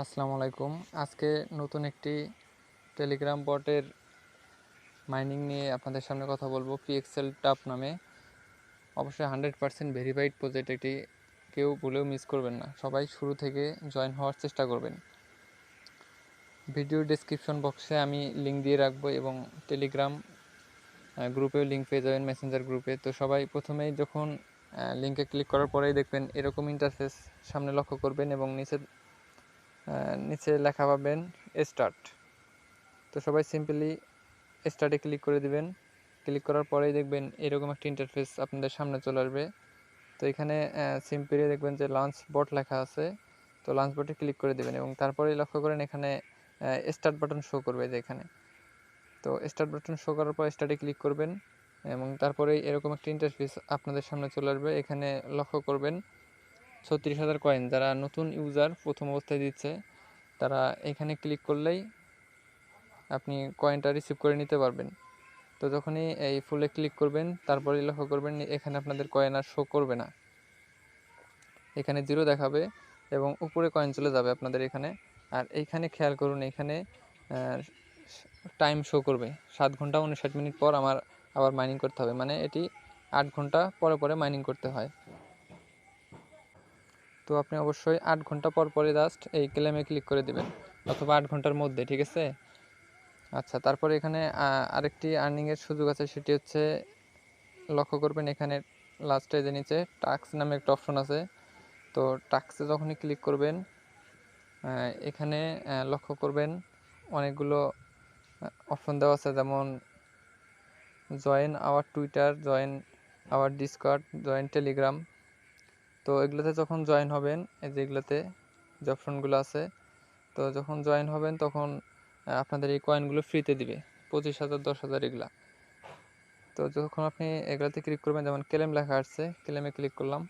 আসসালামু আলাইকুম। আজকে নতুন একটি টেলিগ্রাম বটের মাইনিং নিয়ে আপনাদের সামনে কথা বলব পিএক্সেল টাপ নামে। অবশ্যই হান্ড্রেড পারসেন্ট ভেরিফাইড প্রজেক্ট এটি। কেউ ভুলেও মিস করবেন না। সবাই শুরু থেকে জয়েন হওয়ার চেষ্টা করবেন। ভিডিও ডিসক্রিপশন বক্সে আমি লিঙ্ক দিয়ে রাখব এবং টেলিগ্রাম গ্রুপেও লিঙ্ক পেয়ে যাবেন মেসেঞ্জার গ্রুপে তো সবাই প্রথমেই যখন লিঙ্কে ক্লিক করার পরেই দেখবেন এরকম ইন্টারফেস সামনে লক্ষ্য করবেন এবং নিচে নিচে লেখা পাবেন স্টার্ট তো সবাই সিম্পলি স্টার্টে ক্লিক করে দিবেন। ক্লিক করার পরেই দেখবেন এরকম একটা ইন্টারফেস আপনাদের সামনে চলে আসবে। তো এখানে সিম্পলি দেখবেন যে লঞ্চ বট লেখা আছে। তো লঞ্চ বটে ক্লিক করে দিবেন এবং তারপরেই লক্ষ্য করেন এখানে স্টার্ট বাটন শো করবে যে এখানে। তো স্টার্ট বাটন শো করার পর স্টার্টে ক্লিক করবেন এবং তারপরেই এরকম একটা ইন্টারফেস আপনাদের সামনে চলে আসবে। এখানে লক্ষ্য করবেন ছত্রিশ হাজার কয়েন যারা নতুন ইউজার প্রথম অবস্থায় দিচ্ছে, তারা এখানে ক্লিক করলেই আপনি কয়েনটা রিসিভ করে নিতে পারবেন। তো যখনই এই ফুলে ক্লিক করবেন, তারপরে লক্ষ্য করবেন এখানে আপনাদের কয়েন আর শো করবে না। এখানে জিরো দেখাবে এবং উপরে কয়েন চলে যাবে আপনাদের এখানে। আর এইখানে খেয়াল করুন, এখানে টাইম শো করবে। সাত ঘণ্টা উনষাট মিনিট পর আমার আবার মাইনিং করতে হবে। মানে এটি আট ঘণ্টা পরে পরে মাইনিং করতে হয়। তো আপনি অবশ্যই আট ঘণ্টা পর পরে জাস্ট এই ক্লেমে ক্লিক করে দেবেন, অথবা আট ঘণ্টার মধ্যে, ঠিক আছে? আচ্ছা তারপরে এখানে আরেকটি আর্নিংয়ের সুযোগ আছে, সেটি হচ্ছে লক্ষ্য করবেন এখানে লাস্টে যে নিচে টাক্স নামে একটা অপশন আছে। তো টাক্সে যখনই ক্লিক করবেন এখানে লক্ষ্য করবেন অনেকগুলো অপশন দেওয়া আছে, যেমন join our twitter join our discord join telegram তো এগুলোতে যখন জয়েন হবেন, এই যে এগুলোতে যে অপশনগুলো আছে, তো যখন জয়েন হবেন তখন আপনাদের এই কয়েনগুলো ফ্রিতে দিবে, পঁচিশ হাজার, দশ হাজার এগুলা। তো যখন আপনি এগুলোতে ক্লিক করবেন, যেমন ক্লেম লেখা আসছে, ক্লেমে ক্লিক করলাম।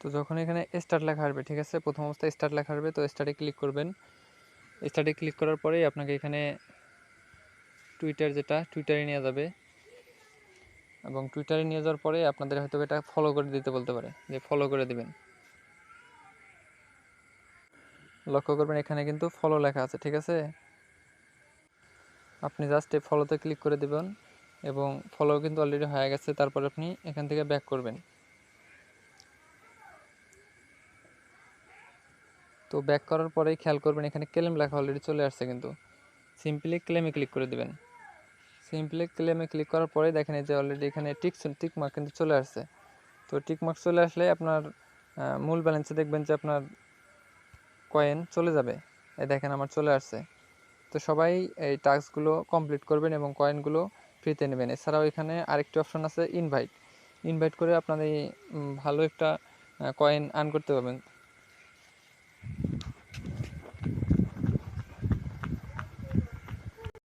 তো যখন এখানে স্টার্ট লেখা আসবে, ঠিক আছে? প্রথম অবস্থায় স্টার্ট লেখা আসবে, তো স্টার্টে ক্লিক করবেন। স্টার্টে ক্লিক করার পরেই আপনাকে এখানে টুইটার যেটা টুইটারে নিয়ে যাবে। এবং টুইটারে নিয়ে যাওয়ার পরে আপনাদের হয়তো এটা ফলো করে দিতে বলতে পারে, যে ফলো করে দিবেন। লক্ষ্য করবেন এখানে কিন্তু ফলো লেখা আছে, ঠিক আছে? আপনি জাস্ট এই ফলোতে ক্লিক করে দেবেন এবং ফলো কিন্তু অলরেডি হয়ে গেছে, তারপর আপনি এখান থেকে ব্যাক করবেন। তো ব্যাক করার পরেই খেয়াল করবেন এখানে ক্লেম লেখা অলরেডি চলে আসছে কিন্তু। সিম্পলি ক্লেমে ক্লিক করে দেবেন। সিম্পলি ক্লেমে ক্লিক করার পরে দেখেন যে অলরেডি এখানে টিক টিক মার্ক কিন্তু চলে আসছে। তো টিক মার্ক চলে আসলে আপনার মূল ব্যালেন্সে দেখবেন যে আপনার কয়েন চলে যাবে। এই দেখেন আমার চলে আসছে। তো সবাই এই টাস্কগুলো কমপ্লিট করবেন এবং কয়েনগুলো ফ্রিতে নেবেন। এছাড়াও এখানে আরেকটি অপশন আছে ইনভাইট ইনভাইট করে আপনার এই ভালো একটা কয়েন আর্ন করতে পারবেন।